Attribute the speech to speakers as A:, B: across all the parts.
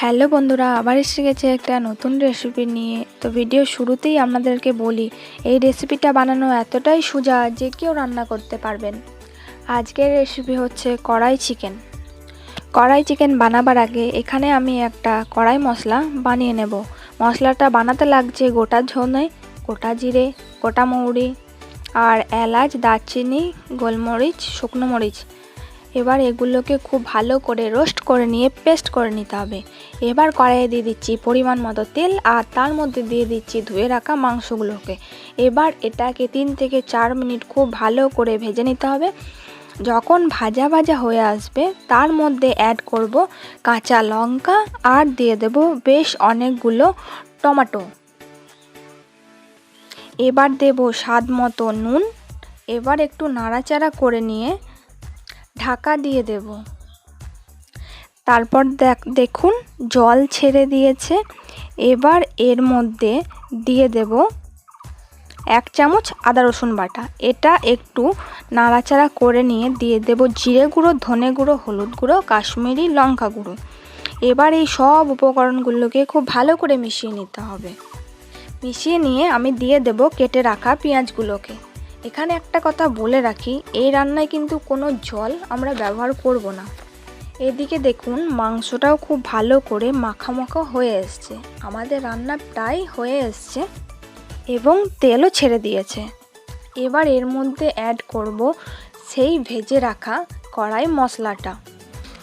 A: Hello বন্ধুরা, আবার এসে গেছে একটা নতুন রেসিপি নিয়ে। তো ভিডিও শুরুতেই আপনাদেরকে বলি, এই রেসিপিটা বানানো এতটাই সোজা যে কেউ রান্না করতে পারবেন। আজকের রেসিপি হচ্ছে কড়াই চিকেন কড়াই চিকেন বানাবার আগে এখানে আমি একটা কড়াই মশলা বানিয়ে নেব। মশলাটা বানাতে লাগছে গোটা ঝোনে গোটা জিরে, গোটা মৌরি আর এলাচ, দারচিনি, গোলমরিচ, শুকনো মরিচ। এবার এগুলোকে খুব ভালো করে রোস্ট করে নিয়ে পেস্ট করে নিতে হবে। এবার কড়াইয়ে দিয়ে দিচ্ছি পরিমাণ মতো তেল আর তার মধ্যে দিয়ে দিচ্ছি ধুয়ে রাখা মাংসগুলোকে। এবার এটাকে তিন থেকে চার মিনিট খুব ভালো করে ভেজে নিতে হবে। যখন ভাজা ভাজা হয়ে আসবে, তার মধ্যে অ্যাড করব কাঁচা লঙ্কা আর দিয়ে দেব বেশ অনেকগুলো টমেটো। এবার দেব স্বাদ মতো নুন। এবার একটু নাড়াচাড়া করে নিয়ে ঢাকা দিয়ে দেব। তারপর দেখ, দেখুন, জল ছেড়ে দিয়েছে। এবার এর মধ্যে দিয়ে দেব এক চামচ আদা রসুন বাটা। এটা একটু নাড়াচাড়া করে নিয়ে দিয়ে দেব জিরে গুঁড়ো, ধনে গুঁড়ো, হলুদ গুঁড়ো, কাশ্মীরি লঙ্কা গুঁড়ো। এবার এই সব উপকরণগুলোকে খুব ভালো করে মিশিয়ে নিতে হবে। মিশিয়ে নিয়ে আমি দিয়ে দেব কেটে রাখা পেঁয়াজগুলোকে। এখানে একটা কথা বলে রাখি, এই রান্নায় কিন্তু কোনো জল আমরা ব্যবহার করব না। এদিকে দেখুন, মাংসটাও খুব ভালো করে মাখা মাখা হয়ে এসছে। আমাদের রান্না প্রায় হয়ে এসছে এবং তেলও ছেড়ে দিয়েছে। এবার এর মধ্যে অ্যাড করব সেই ভেজে রাখা কড়াই মশলাটা।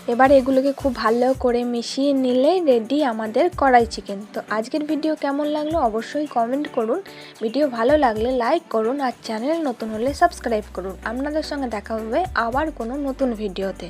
A: এবার এগুলোকে খুব ভালো করে মিশিয়ে নিলে রেডি আমাদের কড়াই চিকেন তো আজকের ভিডিও কেমন লাগল অবশ্যই কমেন্ট করুন। ভিডিও ভালো লাগলে লাইক করুন আর চ্যানেল নতুন হলে সাবস্ক্রাইব করুন। আপনাদের সঙ্গে দেখা হবে আবার কোনো নতুন ভিডিওতে